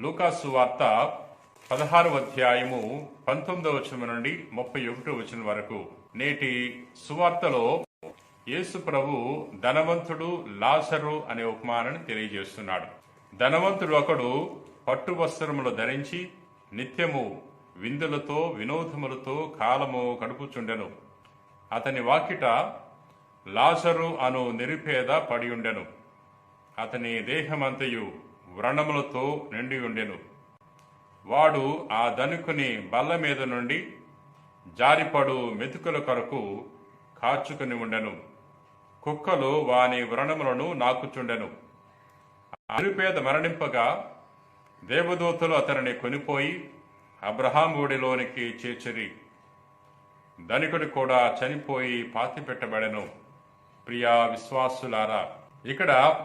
లూకాసు వార్త పదహారు అధ్యాయము పంతొమ్మిదవ వచనం నుండి ముప్పై ఒకటో వచనం వరకు. నేటి సువార్తలో యేసు ప్రభు ధనవంతుడు లాసరు అనే ఉపమానాన్ని తెలియజేస్తున్నాడు. ధనవంతుడు ఒకడు పట్టు వస్త్రములు ధరించి నిత్యము విందులతో వినోదములతో కాలము గడుపుచుండెను. అతని వాకిట లాసరు అను నిరుపేద పడి ఉండెను. అతని దేహమంతయు వ్రణములతో నిండి ఉండెను. వాడు ఆ ధనుకుని బల్ల మీద నుండి జారిపడు మెతుకుల కొరకు కాచుకుని ఉండెను. కుక్కలు వాని వ్రణములను నాకుచుండెను. ఆ నిరుపేద మరణింపగా దేవదూతలు అతనిని కొనిపోయి అబ్రహాం ఊడిలోనికి చేర్చిరి. ధనికుడు కూడా చనిపోయి పాతి పెట్టబడెను ప్రియా విశ్వాసులారా ఇక్కడ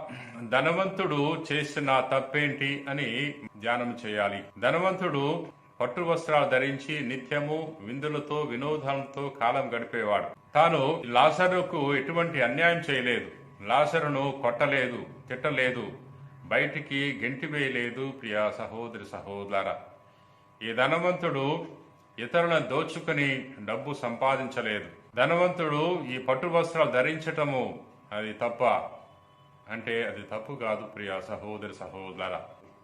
ధనవంతుడు చేసిన తప్పేంటి అని ధ్యానం చేయాలి. ధనవంతుడు పట్టు వస్త్రాలు ధరించి నిత్యము విందులతో వినోదంతో కాలం గడిపేవాడు. తాను లాసరుకు ఎటువంటి అన్యాయం చేయలేదు. లాసరును కొట్టలేదు తిట్టలేదు బయటికి గెంటి వేయలేదు ప్రియా సహోదరి సహోదర ఈ ధనవంతుడు ఇతరులను దోచుకుని డబ్బు సంపాదించలేదు. ధనవంతుడు ఈ పట్టు వస్త్రాలు ధరించటము అది తప్ప అంటే అది తప్పు కాదు ప్రియా సహోదరి సహోదర.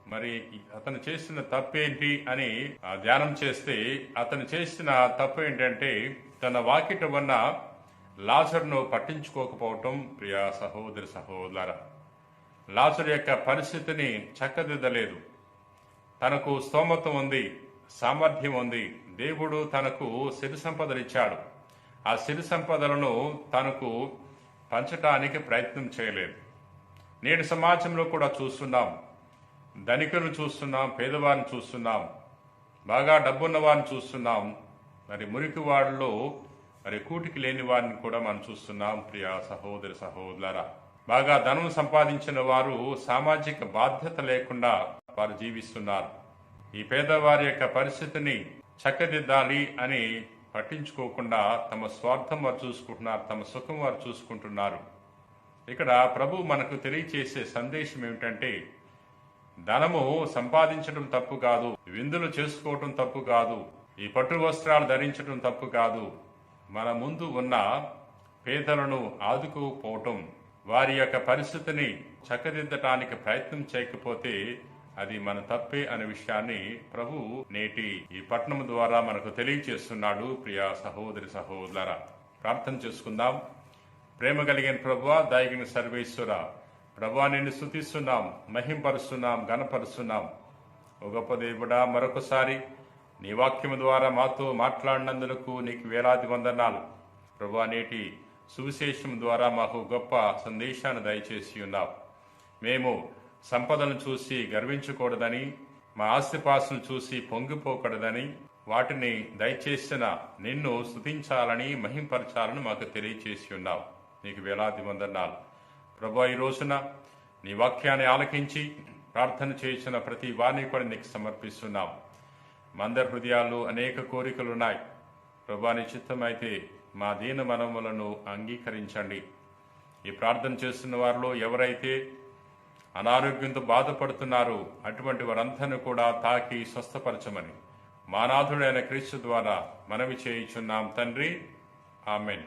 మరి అతను చేసిన తప్పేంటి అని ఆ ధ్యానం చేస్తే అతను చేసిన తప్పు ఏంటంటే తన వాకిట ఉన్న లాజర్ను పట్టించుకోకపోవటం ప్రియా సహోదరి సహోదర. లాజర్ యొక్క పరిస్థితిని చక్కదిద్దలేదు. తనకు స్తోమత ఉంది సామర్థ్యం ఉంది. దేవుడు తనకు సిరి సంపదనిచ్చాడు ఆ సిరి సంపదలను తనకు పంచటానికి ప్రయత్నం చేయలేదు. నేడు సమాజంలో కూడా చూస్తున్నాం. ధనికులను చూస్తున్నాం పేదవారిని చూస్తున్నాం. బాగా డబ్బున్న వారిని చూస్తున్నాం. మరి మురికి వాళ్ళలో మరి కూటికి లేని వారిని కూడా మనం చూస్తున్నాం. ప్రియా సహోదరి సహోదర బాగా ధనం సంపాదించిన వారు సామాజిక బాధ్యత లేకుండా వారు జీవిస్తున్నారు. ఈ పేదవారి యొక్క పరిస్థితిని చక్కదిద్దాలి అని పట్టించుకోకుండా తమ స్వార్థం వారు చూసుకుంటున్నారు తమ సుఖం వారు చూసుకుంటున్నారు. ఇక్కడ ప్రభు మనకు తెలియచేసే సందేశం ఏమిటంటే ధనము సంపాదించడం తప్పు కాదు విందులు చేసుకోవటం తప్పు కాదు ఈ పట్టు వస్త్రాలు ధరించడం తప్పు కాదు. మన ముందు ఉన్న పేదలను ఆదుకోకపోవటం వారి యొక్క పరిస్థితిని చక్కదిద్దటానికి ప్రయత్నం చేయకపోతే అది మన తప్పే అనే విషయాన్ని ప్రభు నేటి ఈ పట్టణం ద్వారా మనకు తెలియచేస్తున్నాడు. ప్రియా సహోదరి సహోదర ప్రార్థన చేసుకుందాం. ప్రేమ కలిగిన ప్రభు దాయగిన సర్వేశ్వర. ప్రభా నిన్ను స్థుతిస్తున్నాం మహింపరుస్తున్నాం గణపరుస్తున్నాం ఓ గొప్ప దేవుడా మరొకసారి నీ వాక్యము ద్వారా మాతో మాట్లాడినందుకు నీకు వేలాది వందనాలు. ప్రభా నేటి సువిశేషం ద్వారా మాకు గొప్ప సందేశాన్ని దయచేసి ఉన్నావు. మేము సంపదలను చూసి గర్వించకూడదని మా ఆస్తిపాస్తులను చూసి పొంగిపోకూడదని వాటిని దయచేసిన నిన్ను స్థుతించాలని మహింపరచాలని మాకు తెలియచేసి ఉన్నావు. నీకు వేలాది వందనాలు. ప్రభా ఈ రోజున నీ వాక్యాన్ని ఆలకించి ప్రార్థన చేసిన ప్రతి వారిని కూడా నీకు సమర్పిస్తున్నాం. మందర హృదయాలు అనేక కోరికలు ఉన్నాయి ప్రభా నీ అయితే మా దీన మనములను అంగీకరించండి. ఈ ప్రార్థన చేస్తున్న వారిలో ఎవరైతే అనారోగ్యంతో బాధపడుతున్నారో అటువంటి వారందరినీ కూడా తాకి స్వస్థపరచమని. మానాథుడైన క్రీస్తు ద్వారా మనవి చేయుచున్నాం తండ్రి. ఆమెన్.